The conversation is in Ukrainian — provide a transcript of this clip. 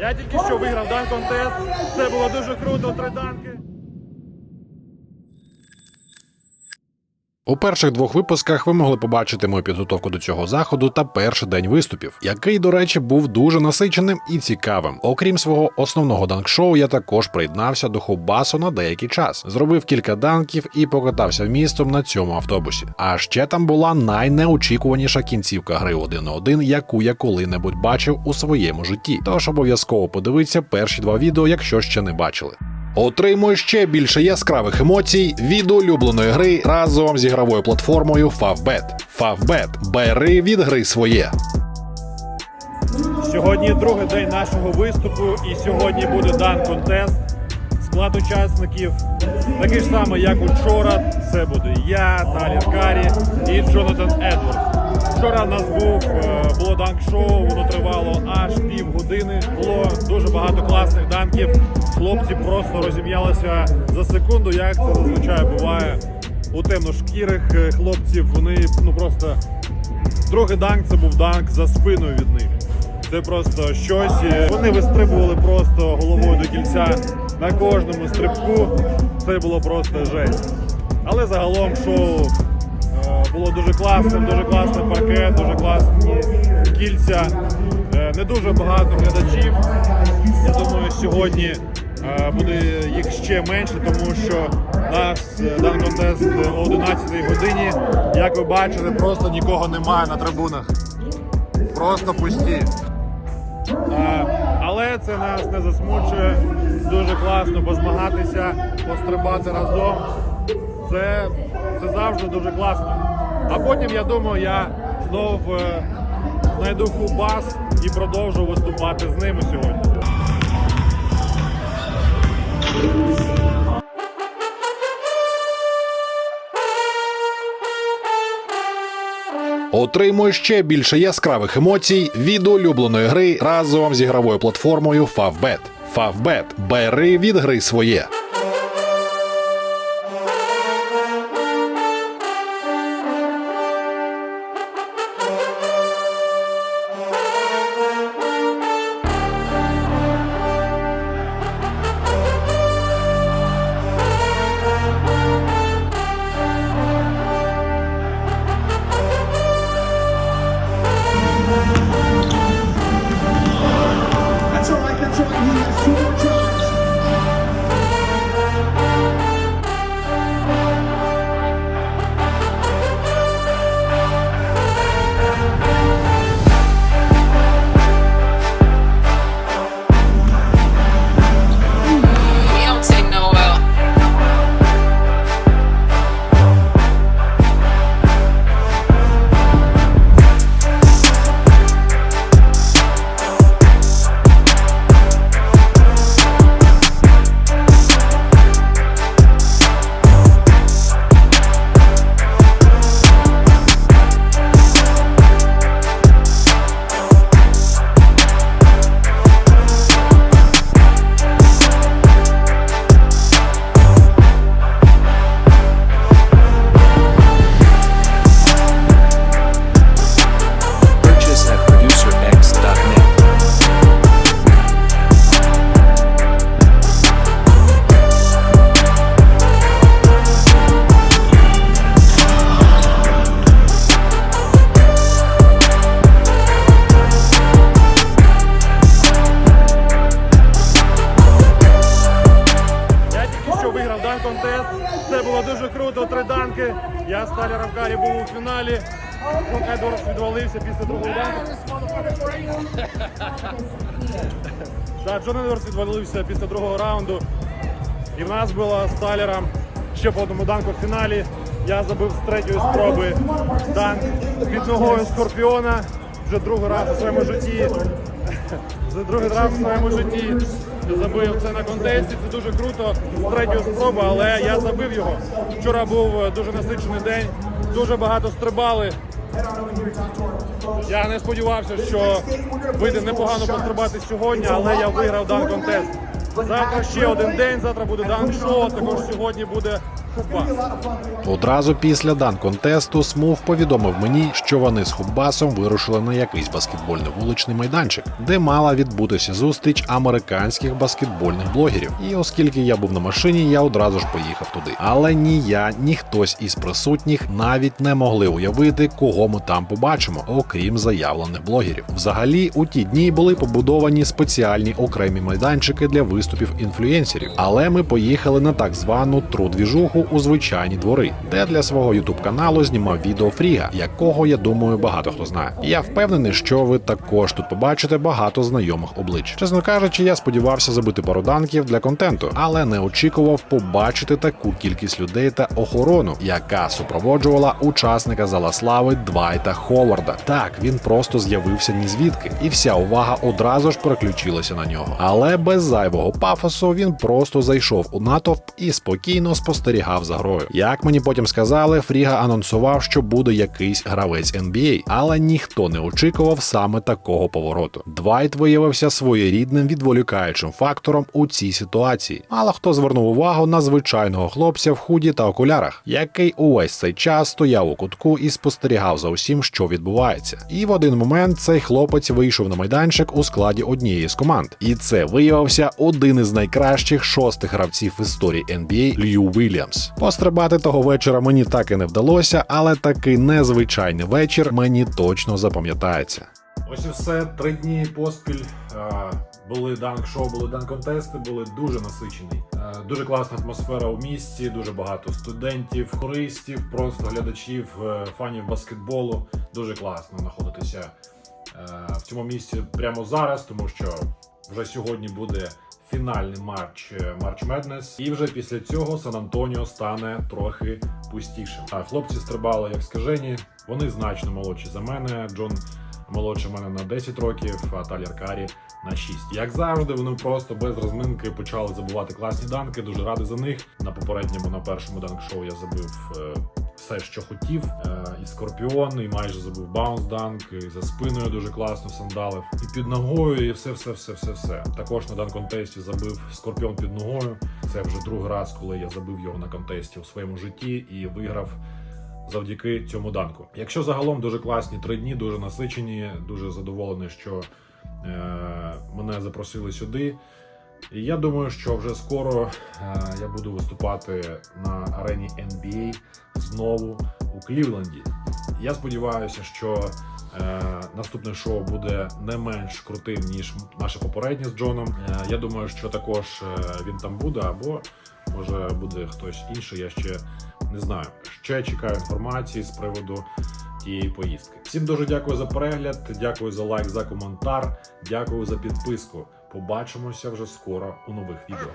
Я тільки що виграв дан контест. Це було дуже круто, три данки. У перших двох випусках ви могли побачити мою підготовку до цього заходу та перший день виступів, який, до речі, був дуже насиченим і цікавим. Окрім свого основного данк-шоу, я також приєднався до Хубасу на деякий час, зробив кілька данків і покатався містом на цьому автобусі. А ще там була найнеочікуваніша кінцівка гри 1 на 1, яку я коли-небудь бачив у своєму житті. Тож обов'язково подивіться перші два відео, якщо ще не бачили. Отримуй ще більше яскравих емоцій від улюбленої гри разом з ігровою платформою Favbet. Favbet. Бери від гри своє. Сьогодні другий день нашого виступу, і сьогодні буде дан контест. Склад учасників такий ж самий, як учора. Це буде я, Талір Карі і Джонатан Едвардс. Вчора в нас був е, було данк-шоу, воно тривало аж пів години. Було дуже багато класних данків. Хлопці просто розім'ялися за секунду, як це зазвичай буває у темношкірих е, хлопців. Вони ну просто Другий данк це був данк за спиною від них. Це просто щось. Вони вистрибували просто головою до кільця на кожному стрибку. Це було просто жесть. Але загалом шоу е, було дуже класним, дуже класний паркет, дуже класні кільця. Е, Не дуже багато глядачів. Я думаю, сьогодні е, буде їх ще менше, тому що наш е, дан контест о 11 годині, як ви бачили, просто нікого немає на трибунах. Просто пусті. Але це нас не засмучує. Дуже класно позмагатися, пострибати разом. Це, це завжди дуже класно. А потім, я думаю, я знов е, знайду хубас і продовжу виступати з ними сьогодні. Отримуй ще більше яскравих емоцій від улюбленої гри разом з ігровою платформою Favbet. Favbet. Бери від гри своє. Фіналі. Джон Едвардс відвалився після другого данку. Да, Джон Едвардс відвалився після другого раунду. І в нас було з Талером ще по одному данку в фіналі. Я забив з третьої спроби данк під ногою Скорпіона. Вже другий раз у своєму житті. За другий раз в своєму житті забив це на контесті. Це дуже круто з третьої спроби, але я забив його. Вчора був дуже насичений день, дуже багато стрибали. Я не сподівався, що вийде непогано пострибати сьогодні, але я виграв дан контест. Завтра ще один день, завтра буде дан шоу, також сьогодні буде. Одразу після дан-контесту Смув повідомив мені, що вони з Хубасом вирушили на якийсь баскетбольний вуличний майданчик, де мала відбутися зустріч американських баскетбольних блогерів. І оскільки я був на машині, я одразу ж поїхав туди. Але ні я, ні хтось із присутніх навіть не могли уявити, кого ми там побачимо, окрім заявлених блогерів. Взагалі, у ті дні були побудовані спеціальні окремі майданчики для виступів інфлюєнсерів. Але ми поїхали на так звану тру-двіжуху у звичайні двори, де для свого ютуб каналу знімав відео Фріга, якого я думаю багато хто знає. Я впевнений, що ви також тут побачите багато знайомих облич. Чесно кажучи, я сподівався забити пару данків для контенту, але не очікував побачити таку кількість людей та охорону, яка супроводжувала учасника зала слави Двайта Ховарда. Так, він просто з'явився ні звідки, і вся увага одразу ж переключилася на нього. Але без зайвого пафосу він просто зайшов у натовп і спокійно спостерігав за грою. Як мені потім сказали, Фріга анонсував, що буде якийсь гравець NBA, але ніхто не очікував саме такого повороту. Двайт виявився своєрідним відволікаючим фактором у цій ситуації. Мало хто звернув увагу на звичайного хлопця в худі та окулярах, який увесь цей час стояв у кутку і спостерігав за усім, що відбувається. І в один момент цей хлопець вийшов на майданчик у складі однієї з команд. І це виявився один із найкращих шостих гравців в історії NBA Лью Вільямс. Пострибати того вечора мені так і не вдалося, але такий незвичайний вечір мені точно запам'ятається. Ось і все. Три дні поспіль були данк-шоу, були данк-контести, були дуже насичені. Дуже класна атмосфера у місті, дуже багато студентів, хористів, просто глядачів, е, фанів баскетболу. Дуже класно знаходитися е, в цьому місці прямо зараз, тому що вже сьогодні буде фінальний матч е, March Madness. І вже після цього Сан-Антоніо стане трохи пустішим. А хлопці стрибали як скажені. Вони значно молодші за мене. Джон молодше мене на 10 років, а Талір Карі на 6. Як завжди, вони просто без розминки почали забувати класні данки. Дуже радий за них. На попередньому, на першому данк-шоу я забив. Все, що хотів, Е, і скорпіон, і майже забив баунс данк, і за спиною дуже класно сандалив, і під ногою, і все, все, все, все, все. Також на дан контесті забив скорпіон під ногою. Це вже другий раз, коли я забив його на контесті у своєму житті і виграв завдяки цьому данку. Якщо загалом дуже класні три дні, дуже насичені, дуже задоволений, що е, мене запросили сюди. І я думаю, що вже скоро е, я буду виступати на арені NBA знову у Клівленді. Я сподіваюся, що е, наступне шоу буде не менш крутим, ніж наше попереднє з Джоном. Е, я думаю, що також він там буде, або може буде хтось інший. Я ще не знаю. Ще чекаю інформації з приводу тієї поїздки. Всім дуже дякую за перегляд, дякую за лайк, за коментар, дякую за підписку. Побачимося вже скоро у нових відео.